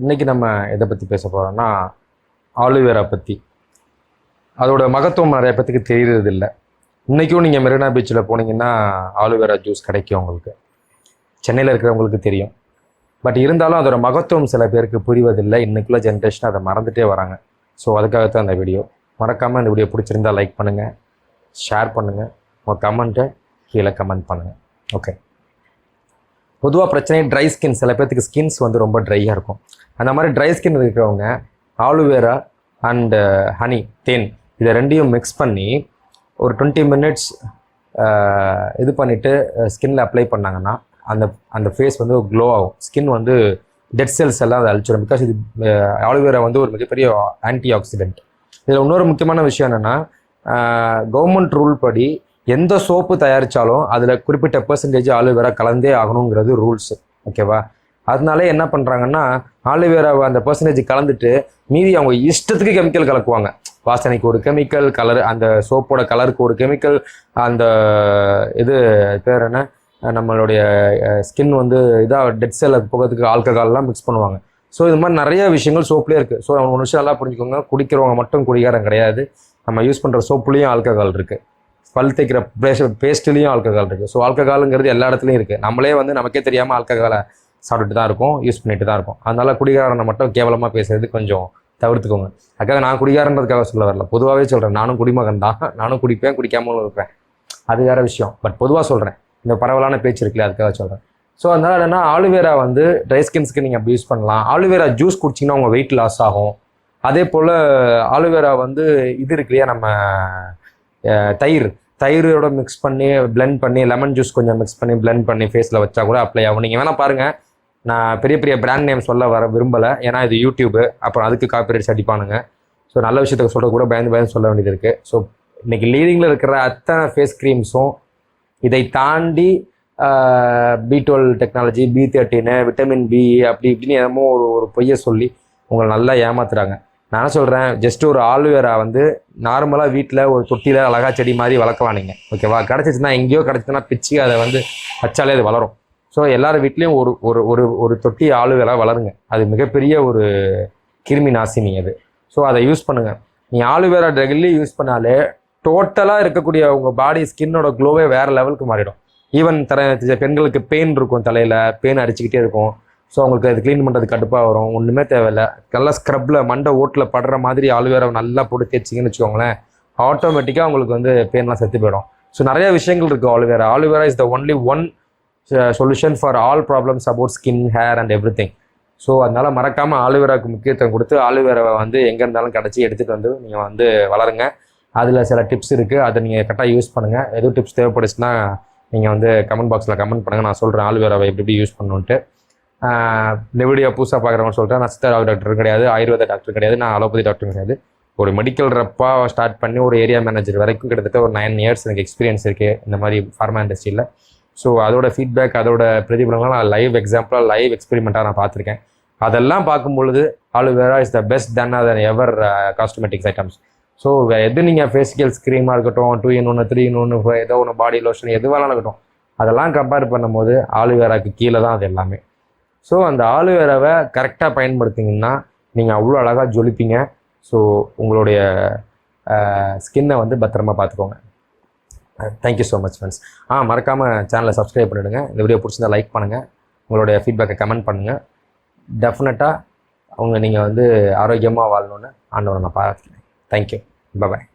இன்றைக்கி நம்ம எதை பற்றி பேச போகிறோம்னா ஆலுவேரா பற்றி அதோட மகத்துவம் நிறைய பேத்துக்கு தெரிகிறது இல்லை இன்றைக்கும் நீங்கள் மெரினா பீச்சில் போனீங்கன்னா ஆலுவேரா ஜூஸ் கிடைக்கும் உங்களுக்கு. சென்னையில் இருக்கிறவங்களுக்கு தெரியும். பட் இருந்தாலும் அதோட மகத்துவம் சில பேருக்கு புரிவதில்லை. இன்றைக்குள்ள ஜென்ரேஷன் அதை மறந்துட்டே வராங்க. ஸோ அதுக்காகத்தான் அந்த வீடியோ மறக்காமல் இந்த வீடியோ பிடிச்சிருந்தா லைக் பண்ணுங்கள் ஷேர் பண்ணுங்கள் உங்கள் கமெண்ட்டை கீழே கமெண்ட் பண்ணுங்கள் ஓகே பொதுவாக பிரச்சனை ட்ரை ஸ்கின் சில பேர்த்துக்கு ஸ்கின்ஸ் வந்து ரொம்ப ட்ரையாக இருக்கும். அந்த மாதிரி ட்ரை ஸ்கின் இருக்கிறவங்க ஆலுவேரா அண்டு ஹனி தேன் இதை ரெண்டையும் மிக்ஸ் பண்ணி ஒரு டுவெண்ட்டி மினிட்ஸ் uh, இது பண்ணிவிட்டு ஸ்கின்ல uh, அப்ளை பண்ணாங்கன்னா அந்த அந்த ஃபேஸ் வந்து க்ளோ ஆகும். ஸ்கின் வந்து டெட் செல்ஸ் எல்லாம் அதை அழிச்சிடும். பிகாஸ் இது uh, ஆலுவேரா வந்து ஒரு மிகப்பெரிய ஆன்டி ஆக்சிடென்ட் இதில் இன்னொரு முக்கியமான விஷயம் என்னென்னா கவர்மெண்ட் ரூல் படி எந்த சோப்பு தயாரித்தாலும் அதில் குறிப்பிட்ட பெர்சன்டேஜ் ஆலுவேரா கலந்தே ஆகணுங்கிறது ரூல்ஸ் ஓகேவா அதனால என்ன பண்ணுறாங்கன்னா ஆலோவேராவை அந்த பர்சன்டேஜ் கலந்துட்டு மீதி அவங்க இஷ்டத்துக்கு கெமிக்கல் கலக்குவாங்க. வாசனைக்கு ஒரு கெமிக்கல் கலர் அந்த சோப்போட கலருக்கு ஒரு கெமிக்கல் அந்த இது பேர் என்ன? நம்மளுடைய ஸ்கின் வந்து இதாக டெட் செல்லை போகிறதுக்கு ஆல்கஹால்லாம் மிக்ஸ் பண்ணுவாங்க. ஸோ இது மாதிரி நிறைய விஷயங்கள் சோப்லேயே இருக்குது ஸோ அவங்க விஷயம் நல்லா புரிஞ்சுக்கோங்க. குடிக்கிறவங்க மட்டும் குடிகாரம் கிடையாது. நம்ம யூஸ் பண்ணுற சோப்புலேயும் ஆல்கஹால் இருக்குது பல் தைக்கிற பேஸ்ட் பேஸ்ட்லேயும் ஆல்கஹால் இருக்குது ஸோ ஆல்கஹாலுங்கிறது எல்லா இடத்துலையும் இருக்குது நம்மளே வந்து நமக்கே தெரியாமல் ஆல்கஹாலை சாப்பிட்டுட்டு தான் இருக்கும் யூஸ் பண்ணிட்டு தான் இருக்கும். அதனால் குடிகாரனை மட்டும் கேவலமாக பேசுறது கொஞ்சம் தவிர்த்துக்கோங்க. அதுக்காக நான் குடிகாரன்றதுக்காக சொல்ல வரல. பொதுவாகவே சொல்கிறேன் நானும் குடிமகன் தான். நானும் குடிப்பேன் குடிக்காமலும் இருப்பேன் அது வேறு விஷயம். பட் பொதுவாக சொல்கிறேன் இந்த பரவலான பேச்சு இருக்குல்ல அதுக்காக சொல்கிறேன் ஸோ அதனால் என்னன்னா ஆலுவேரா வந்து ட்ரை ஸ்கின்ஸ்க்கு நீங்கள் அப்படி யூஸ் பண்ணலாம். ஆலுவேரா ஜூஸ் குடிச்சிங்கன்னா உங்கள் வெயிட் லாஸ் ஆகும். அதே போல் ஆலுவேரா வந்து இது இருக்கு இல்லையா நம்ம தயிர். தயிரோட மிக்ஸ் பண்ணி பிளெண்ட் பண்ணி லெமன் ஜூஸ் கொஞ்சம் மிக்ஸ் பண்ணி பிளெண்ட் பண்ணி ஃபேஸில் வச்சா கூட அப்ளை ஆகும். நீங்கள் வேணால் பாருங்கள் நான் பெரிய பெரிய பிராண்ட் நேம் சொல்ல வர விரும்பலை. ஏன்னா இது யூடியூபு அப்புறம் அதுக்கு காப்பிரைட்ஸ் அடிப்பானுங்க. ஸோ நல்ல விஷயத்துக்கு சொல்ல கூட பயந்து பயந்து சொல்ல வேண்டியது இருக்குது ஸோ இன்றைக்கி லீடிங்கில் இருக்கிற அத்தனை ஃபேஸ் க்ரீம்ஸும் இதை தாண்டி பி டுவெல் டெக்னாலஜி பி தேர்ட்டின்னு விட்டமின் பி அப்படி இப்படின்னு என்னமோ ஒரு ஒரு பொய்யை சொல்லி உங்களை நல்லா ஏமாத்துறாங்க. நான் என்ன சொல்கிறேன் ஜஸ்ட் ஒரு ஆலுவேரா வந்து நார்மலாக வீட்டில் ஒரு தொட்டியில் அழகா செடி மாதிரி வளர்க்கலாம் நீங்கள் ஓகேவா கிடச்சிச்சுன்னா எங்கேயோ கிடச்சிச்சுன்னா பிச்சு அதை வந்து வச்சாலே அது வளரும். ஸோ எல்லார் வீட்லேயும் ஒரு ஒரு ஒரு ஒரு தொட்டி ஆலுவேரா வளருங்க. அது மிகப்பெரிய ஒரு கிருமி நாசினி அது. ஸோ அதை யூஸ் பண்ணுங்கள் நீ ஆலுவேரா டெய்லி யூஸ் பண்ணாலே டோட்டலாக இருக்கக்கூடிய உங்கள் பாடி ஸ்கின்னோட க்ளோவே வேறு லெவலுக்கு மாறிடும். ஈவன் தர பெண்களுக்கு பெயின் இருக்கும் தலையில் பெயின் அடிச்சுக்கிட்டே இருக்கும். ஸோ அவங்களுக்கு அது க்ளீன் பண்ணுறது கடுப்பாக வரும். ஒன்றுமே தேவையில்ல. நல்லா ஸ்க்ரப்பில் மண்டை ஓட்டில் படுற மாதிரி ஆளுவேரை நல்லா போட்டு தேய்ச்சிங்கன்னு வச்சுக்கோங்களேன் ஆட்டோமேட்டிக்காக உங்களுக்கு வந்து பெயின்லாம் செத்து போயிடும். ஸோ நிறைய விஷயங்கள் இருக்குது aloe vera aloe vera is the only one solution for all problems about skin hair and everything so அதனால் மறக்காமல் ஆலுவேராவுக்கு முக்கியத்துவம் கொடுத்து ஆலுவேராவை வந்து எங்கே இருந்தாலும் கிடச்சி எடுத்துகிட்டு வந்து நீங்கள் வந்து வளருங்க. அதில் சில டிப்ஸ் இருக்குது அதை நீங்கள் கரெக்டாக யூஸ் பண்ணுங்கள் எதுவும் டிப்ஸ் தேவைப்படுச்சுன்னா நீங்கள் வந்து கமெண்ட் பாக்ஸில் கமெண்ட் பண்ணுங்கள் நான் சொல்கிறேன் ஆலுவேராவை எப்படி எப்படி யூஸ் பண்ணுன்ட்டு இந்த வீடியோ புதுசாக பார்க்குறவங்க சொல்கிறேன் நான் சித்தா டாக்டர் கிடையாது. ஆயுர்வேத டாக்டர் கிடையாது. நான் அலோபதி டாக்டர் கிடையாது. ஒரு மெடிக்கல் ரப்பாக ஸ்டார்ட் பண்ணி ஒரு ஏரியா மேனேஜர் வரைக்கும் கிட்டத்தட்ட ஒரு நைன் இயர்ஸ் எனக்கு எக்ஸ்பீரியன்ஸ் இருக்குது இந்த மாதிரி ஃபார்மா இண்டஸ்ட்ரியில் ஸோ அதோட ஃபீட்பேக் அதோட பிரதிபலங்கள்லாம் நான் லைவ் எக்ஸாம்பிளாக லைவ் எக்ஸ்பெரிமெண்ட்டாக நான் பார்த்துருக்கேன். அதெல்லாம் பார்க்கும்பொழுது aloe vera is the best than other ever cosmetics items so எது நீங்கள் ஃபேஷியல் ஸ்க்ரீமாக இருக்கட்டும் டூ இன் ஒன்று த்ரீ இன் ஒன்று ஏதோ ஒன்று பாடி லோஷன் எது வேணாலும் இருக்கட்டும். அதெல்லாம் கம்பேர் பண்ணும்போது ஆலுவேராக்கு கீழே தான் அது எல்லாமே. ஸோ அந்த ஆலுவேராவை கரெக்டாக பயன்படுத்திங்கன்னா நீங்கள் அவ்வளோ அழகாக ஜொலிப்பீங்க. ஸோ உங்களுடைய ஸ்கின்னை வந்து பத்திரமா பார்த்துக்கோங்க. Thank you so much friends ஆ மறக்காமல் சேனலை சப்ஸ்கிரைப் பண்ணிவிடுங்க இந்த வீடியோ பிடிச்சிருந்தா லைக் பண்ணுங்கள் உங்களுடைய ஃபீட்பேக்கை கமெண்ட் பண்ணுங்கள் டெஃபினட்டாக அவங்க நீங்கள் வந்து ஆரோக்கியமாக வாழணுன்னு ஆண்டவரை நான் பார்த்துக்கிறேன் தேங்க்யூ பாய்